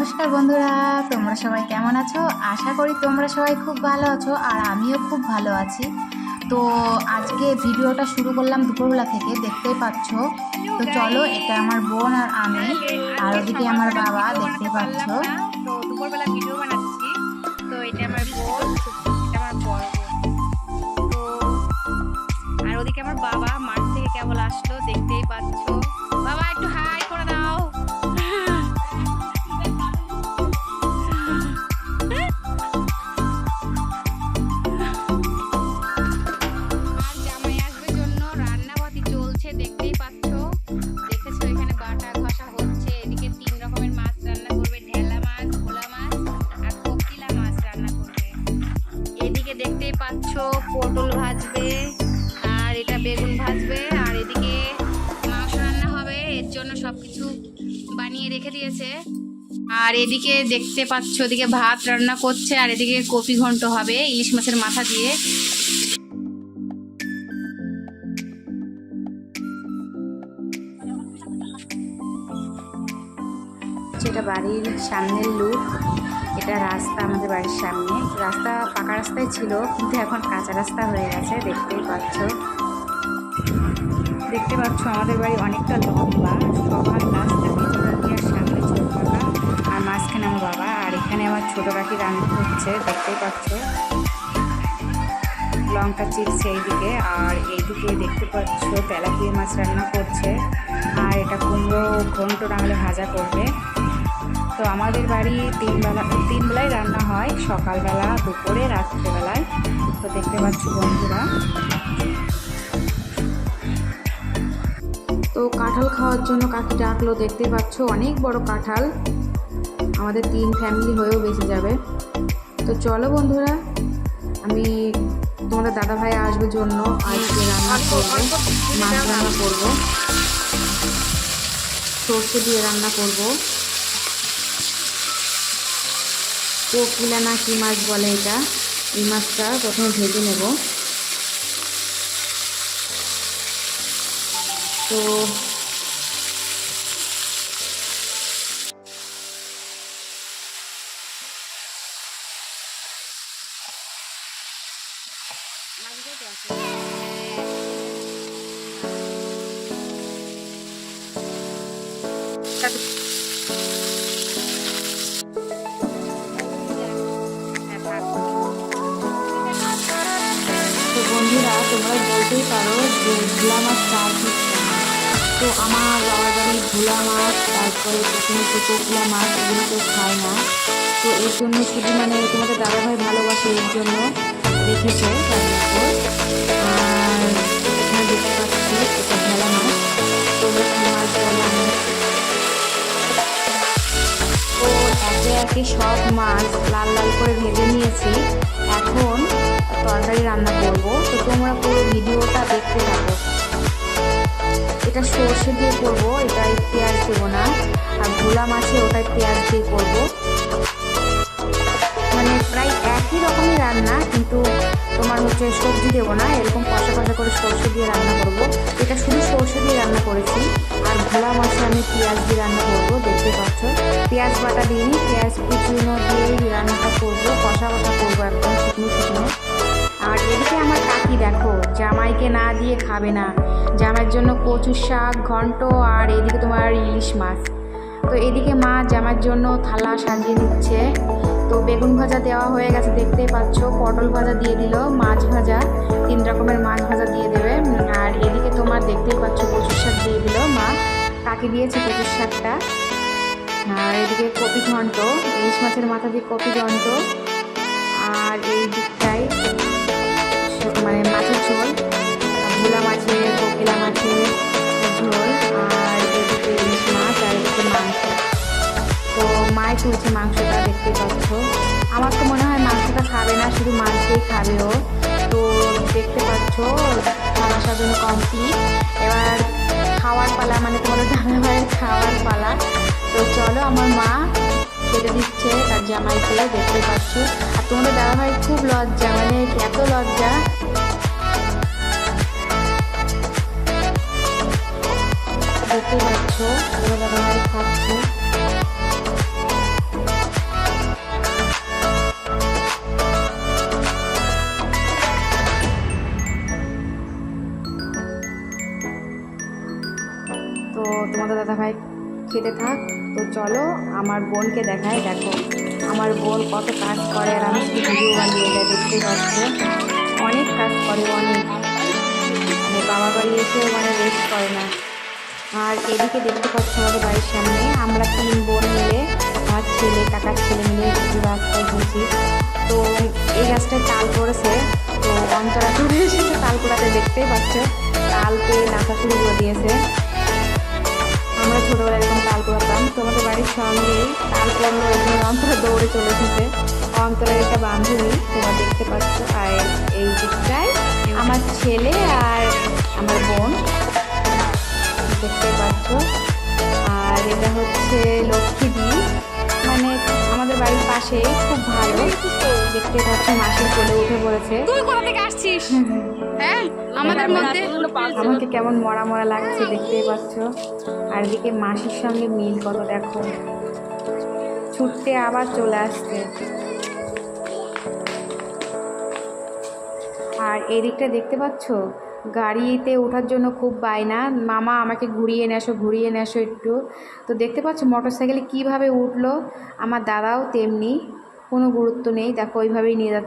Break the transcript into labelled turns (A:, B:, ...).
A: নমস্কার বন্ধুরা, তোমরা সবাই কেমন আছো? আশা করি তোমরা সবাই খুব ভালো আছো আর আমিও খুব ভালো আছি। তো আজকে ভিডিওটা শুরু করলাম দুপুরবেলা থেকে, দেখতেই পাচ্ছ। তো চলো, এটা আমার বোন আর আমি, আর ওদিকে আমার বাবা, দেখতে পাচ্ছ।
B: তো দুপুরবেলা ভিডিও বানাচ্ছি। তো এটা আমার বোন, এটা আমার বড় তো, আর ওদিকে আমার বাবা মাঠ থেকে কেবল আসলো, দেখতেই পাচ্ছ। বাবা, একটু হাই। দেখতেই পটল ভাজবে, আর এটা বেগুন ভাজবে, আর এদিকে মাংস রান্না হবে। এর জন্য সবকিছু বানিয়ে রেখে দিয়েছে। আর এদিকে দেখতে পাচ্ছ, ওদিকে ভাত রান্না করছে, আর এদিকে কপি ঘন্ট হবে ইলিশ মাছের মাথা দিয়ে।
A: যেটা বাড়ির সামনের লুক এটা রাস্তা আমাদের বাড়ির সামনে। রাস্তা পাকা রাস্তায় ছিল, কিন্তু এখন কাঁচা রাস্তা হয়ে গেছে, দেখতেই পাচ্ছ। দেখতে পাচ্ছ আমাদের বাড়ি অনেকটা লম্বা, সবার রাস্তা আর সামনে ছোট কাকা আর মাঝখানে আমার বাবা, আর এখানে আমার ছোট কাকি রান্না হচ্ছে দেখতেই পাচ্ছ। লঙ্কা চিপস এইদিকে, আর এইদিকে দেখতে পাচ্ছ তেলাপিয়া মাছ রান্না করছে, আর এটা কুমড়ো ঘন্ট রাঙালে ভাজা করবে। তো আমাদের বাড়ি তিন বেলা তিন বেলায় রান্না হয়, সকালবেলা, দুপুরে, রাত্রেবেলায়। তো দেখতে পাচ্ছি বন্ধুরা। তো কাঁঠাল খাওয়ার জন্য কাকি ডাকলো, দেখতে পাচ্ছ? অনেক বড় কাঁঠাল। আমাদের তিন ফ্যামিলি হয়েও বেঁচে যাবে। তো চলো বন্ধুরা, আমি তোমাদের দাদা ভাই আসবে জন্য আজকে রান্না করব, মাছ রান্না করব। সর্ষে দিয়ে রান্না করব। কোকিলা না কি মাছ বলে এটা? এই মাছটা প্রথমে ভেজে নেব। তো তো তোমরা বলতেই পারো যে ভোলা মাছ চার হচ্ছে। তো আমার বাবার বাড়ি ভোলা মাছ, তারপরে প্রথমে তো কোকলা মাছ, এগুলো কেউ খায় না। তো এর জন্য শুধু মানে তোমাদের দাদাভাই ভালোবাসে, এর জন্য রেখেছে একে একে সব মাছ লাল লাল করে ভেজে নিয়েছি। এখন তরকারি রান্না করব। তো তোমরা পুরো ভিডিওটা দেখতে থাকো। এটা সর্ষে দিয়ে করব, এটা পেঁয়াজ দেবো না। আর ভোলা মাছে ওটাই পেঁয়াজ দিয়ে করব। মানে প্রায় একই রকমই রান্না, কিন্তু তোমার হচ্ছে সবজি দেবো না, এরকম কষা কষা করে সর্ষে দিয়ে রান্না করব। এটা শুধু সর্ষে দিয়ে রান্না করেছি, আর ভোলা মাছে আমি পেঁয়াজ দিয়ে রান্না করব। দেখতে পাচ্ছ। পেঁয়াজ বাটা দিইনি, পেঁয়াজ কুচুনো দিয়েই রান্নাটা করব, কষা কষা করব, একদম শুকনো শুকনো। আর এদিকে আমার কাকি দেখো, জামাইকে না দিয়ে খাবে না। জামাইয়ের জন্য কচুর শাক, ঘন্ট, আর এদিকে তোমার ইলিশ মাছ। তো এদিকে মা জামাইয়ের জন্য থালা সাজিয়ে দিচ্ছে তো বেগুন ভাজা দেওয়া হয়ে গেছে, দেখতেই পাচ্ছ। পটল ভাজা দিয়ে দিল, মাছ ভাজা। তিন রকমের মাছ ভাজা দিয়ে দেবে। আর এদিকে তোমার দেখতেই পাচ্ছ, কচুর শাক দিয়ে দিল মা। কাকি দিয়েছে কচুর শাকটা। আর এদিকে কপি ঘন্ট ইলিশ মাছের মাথা দিয়ে কপি ঘন্ট আর এই দিকটায় স- মানে মাছের ঝোল ভোলা মাছের, কোকিলা মাছের ঝোল, আর এদিকে ইলিশ মাছ আর এদিকে মাংস। তো মাই তুলছে মাংসটা দেখতে পাচ্ছ। আমার তো মনে হয় মাংসটা খাবে না, শুধু মাছ খাবে ও। তো দেখতে পাচ্ছ, খাওয়া সাজানো কমপ্লিট এবার খাওয়ার পালা মানে তোমাদের দাদা খাওয়ার পালা। তো চলো আমার মা কেটে দিচ্ছে তার জামাইকে, দেখতে পাচ্ছ। আর তোমাদের দাদা ভাই খুব লজ্জা মানে এত লজ্জা। দেখতে পাচ্ছো দাদা ভাই খাচ্ছে। তো তোমাদের দাদা ভাই যেতে থাক। তো চলো, আমার বোনকে দেখায় দেখো। আমার বোন কত কাজ করে আর আমি শুধু ভিডিও বানিয়ে দেয়, দেখতে পাচ্ছ? অনেক কাজ করে, অনেক। মানে বাবা বাড়ি এসেও মানে রেস্ট করে না। আর এদিকে দেখতে পাচ্ছ আমাদের বাড়ির সামনে, আমরা তিন বোন মিলে, আমার ছেলে, কাকার ছেলে মিলে একটু রাস্তায় ঘুরছি। তো এই গাছটায় তাল পড়েছে, তো অন্তরা চলে এসেছে তাল পোড়াতে, দেখতেই পাচ্ছ। তাল পেয়ে নাচা শুরু করে দিয়েছে। আমরা ছোটোবেলায় এরকম তাল পোড়াতাম। তোমাদের বাড়ির সঙ্গেই তাল ওখানে অন্তরা দৌড়ে চলে এসেছে। অন্তরের একটা বান্ধবী, তোমরা দেখতে পাচ্ছ। আর এই দিকটায় আমার ছেলে আর আমার বোন। দেখতে পাচ্ছ। আর এটা হচ্ছে আমাদের বাড়ির খুব ভালো। দেখতে পাচ্ছ মাসির কোলে উঠে পড়েছে।
B: তুই কোথা থেকে আসছিস? হ্যাঁ আমাদের মধ্যে
A: আমাকে কেমন মরা মরা লাগছে দেখতেই পাচ্ছ। আর এদিকে মাসির সঙ্গে মিল কত দেখো। ছুটতে আবার চলে আসছে। আর এদিকটা দেখতে পাচ্ছ? গাড়িতে ওঠার জন্য খুব বায়না। মামা, আমাকে ঘুরিয়ে নিয়ে আসো, ঘুরিয়ে নিয়ে আসো একটু। তো দেখতে পাচ্ছ মোটর সাইকেলে কীভাবে উঠল? আমার দাদাও তেমনি, কোনো গুরুত্ব নেই। দেখো, ওইভাবেই নিয়ে